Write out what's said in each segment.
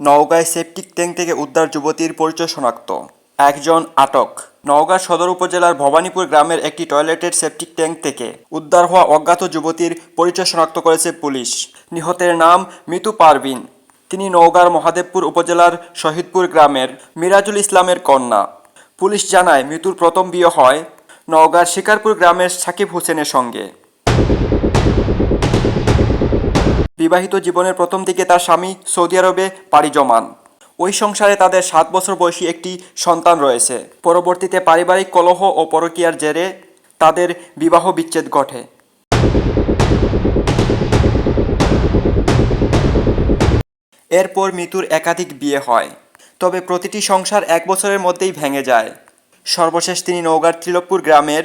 নওগাঁয় septic tank থেকে উদ্ধার যুবতীর পরিচয় শনাক্ত। একজন আটক। নওগাঁ সদর উপজেলার ভবানীপুর গ্রামের একটি টয়লেটের সেপটিক ট্যাঙ্ক থেকে উদ্ধার হওয়া অজ্ঞাত যুবতীর পরিচয় শনাক্ত করেছে পুলিশ। নিহতের নাম মিতু পারভিন। তিনি নওগাঁর মহাদেবপুর উপজেলার শহীদপুর গ্রামের মিরাজুল ইসলামের কন্যা। পুলিশ জানায় মৃত্যুর প্রথম বিয়ে হয় নওগাঁর শিকারপুর গ্রামের সাকিব হোসেনের সঙ্গে। বিবাহিত জীবনের প্রথম দিকে তার স্বামী সৌদি আরবে পাড়ি জমান। ওই সংসারে তাদের সাত বছর বয়সী একটি সন্তান রয়েছে। পরবর্তীতে পারিবারিক কলহ ও পরকীয়ার জেরে তাদের বিবাহ বিচ্ছেদ ঘটে। এরপর মৃত্যুর একাধিক বিয়ে হয়। তবে প্রতিটি সংসার এক বছরের মধ্যেই ভেঙে যায়। সর্বশেষ তিনি নওগাঁর ত্রিলোকপুর গ্রামের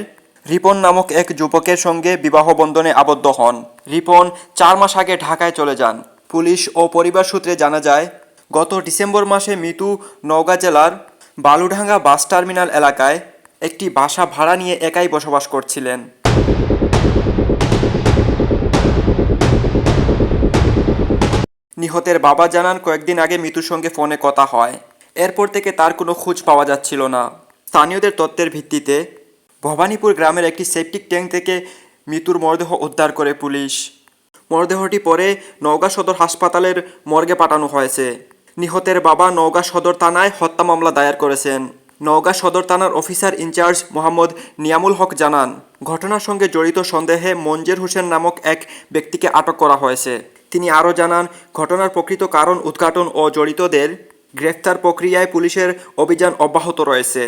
রিপন নামক এক যুবকের সঙ্গে বিবাহ বন্ধনে আবদ্ধ হন। রিপন চার মাস আগে ঢাকায় চলে যান। পুলিশ ও পরিবার সূত্রে জানা যায়, গত ডিসেম্বর মাসে মিতু নওগাঁ জেলার বালুডাঙ্গা বাস টার্মিনাল এলাকায় একটি বাসা ভাড়া নিয়ে একাই বসবাস করছিলেন। নিহতের বাবা জানান, কয়েকদিন আগে মিতুর সঙ্গে ফোনে কথা হয়। এরপর থেকে তার কোনো খোঁজ পাওয়া যাচ্ছিল না। স্থানীয়দের তত্ত্বের ভিত্তিতে ভবানীপুর গ্রামের একটি সেপটিক ট্যাঙ্ক থেকে মিতুর মরদেহ উদ্ধার করে পুলিশ। মরদেহটি পরে নওগাঁ সদর হাসপাতালের মর্গে পাঠানো হয়েছে। নিহতের বাবা নওগাঁ সদর থানায় হত্যা মামলা দায়ের করেছেন। নওগাঁ সদর থানার অফিসার ইনচার্জ মোহাম্মদ নিয়ামুল হক জানান, ঘটনার সঙ্গে জড়িত সন্দেহে মঞ্জের হোসেন নামক এক ব্যক্তিকে আটক করা হয়েছে। তিনি আরও জানান, ঘটনার প্রকৃত কারণ উদ্ঘাটন ও জড়িতদের গ্রেফতার প্রক্রিয়ায় পুলিশের অভিযান অব্যাহত রয়েছে।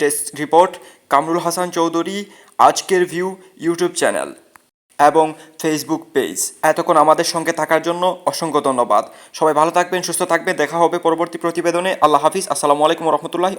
ডেস্ক রিপোর্ট, কামরুল হাসান চৌধুরী, আজকের ভিউ, ইউটিউব চ্যানেল এবং ফেসবুক পেজ এতক্ষণ আমাদের সঙ্গে থাকার জন্য অসংখ্য ধন্যবাদ। সবাই ভালো থাকবেন, সুস্থ থাকবেন। দেখা হবে পরবর্তী প্রতিবেদনে। আল্লাহ হাফিজ। আসসালামু আলাইকুম রহমতুল্লাহ